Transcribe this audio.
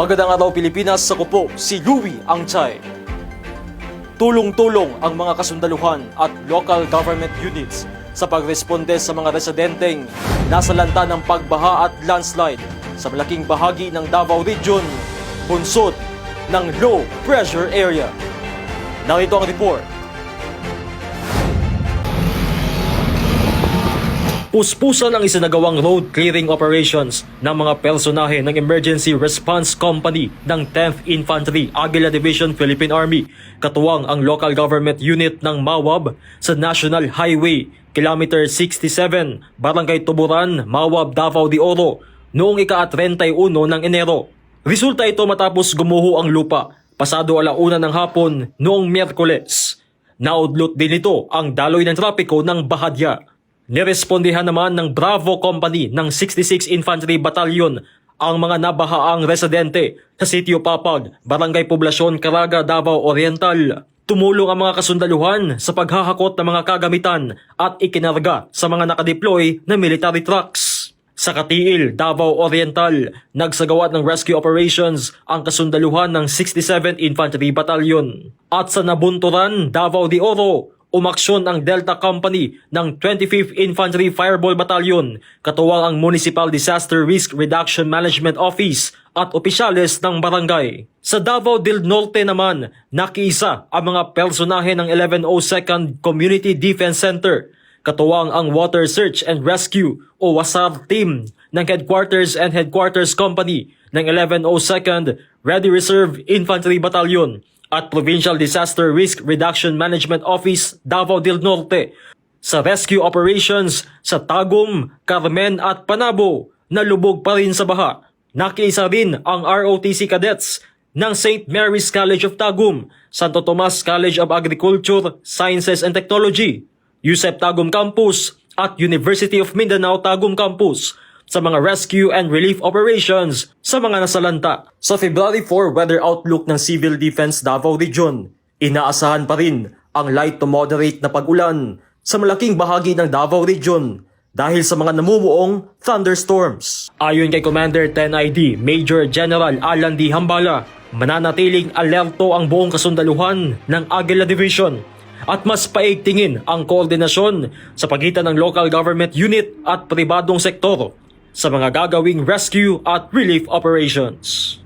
Magandang araw Pilipinas sa kupo, si Louie Angchay. Tulong-tulong ang mga kasundaluhan at local government units sa pagresponde sa mga residenteng nasa lanta ng pagbaha at landslide sa malaking bahagi ng Davao Region, bunsod ng low pressure area. Narito ang report. Puspusan ang isinagawang road clearing operations ng mga personahe ng Emergency Response Company ng 10th Infantry Aguila Division Philippine Army, katuwang ang local government unit ng Mawab sa National Highway, Kilometer 67, Barangay Tuburan, Mawab, Davao de Oro, noong ika-31 ng Enero. Resulta ito matapos gumuho ang lupa, pasado alauna ng hapon noong Miyerkules. Naudlot din ito ang daloy ng trapiko ng Bahadya. Nirespondihan naman ng Bravo Company ng 66 Infantry Battalion ang mga nabahaang residente sa Sitio Papag, Barangay Poblasyon, Caraga, Davao Oriental. Tumulong ang mga kasundaluhan sa paghahakot ng mga kagamitan at ikinarga sa mga nakadeploy na military trucks. Sa Katiil, Davao Oriental, nagsagawa ng rescue operations ang kasundaluhan ng 67 Infantry Battalion. At sa Nabunturan, Davao de Oro, umaksyon ang Delta Company ng 25th Infantry Fireball Battalion, katuwang ang Municipal Disaster Risk Reduction Management Office at opisyales ng barangay. Sa Davao del Norte naman, nakiisa ang mga personahe ng 1102nd Community Defense Center, katuwang ang Water Search and Rescue o WASAR team ng Headquarters and Headquarters Company ng 1102nd Ready Reserve Infantry Battalion at Provincial Disaster Risk Reduction Management Office Davao del Norte sa rescue operations sa Tagum, Carmen at Panabo na lubog pa rin sa baha. Nakiisa rin ang ROTC cadets ng St. Mary's College of Tagum, Santo Tomas College of Agriculture, Sciences and Technology, USEP Tagum Campus at University of Mindanao Tagum Campus sa mga rescue and relief operations sa mga nasalanta. Sa February 4 weather outlook ng Civil Defense Davao Region, inaasahan pa rin ang light to moderate na pag-ulan sa malaking bahagi ng Davao Region dahil sa mga namumuong thunderstorms. Ayon kay Commander 10ID Major General Alan D. Hambala, mananatiling alerto ang buong kasundaluhan ng Aguila Division at mas paigtingin ang koordinasyon sa pagitan ng local government unit at pribadong sektor sa mga gagawing rescue at relief operations.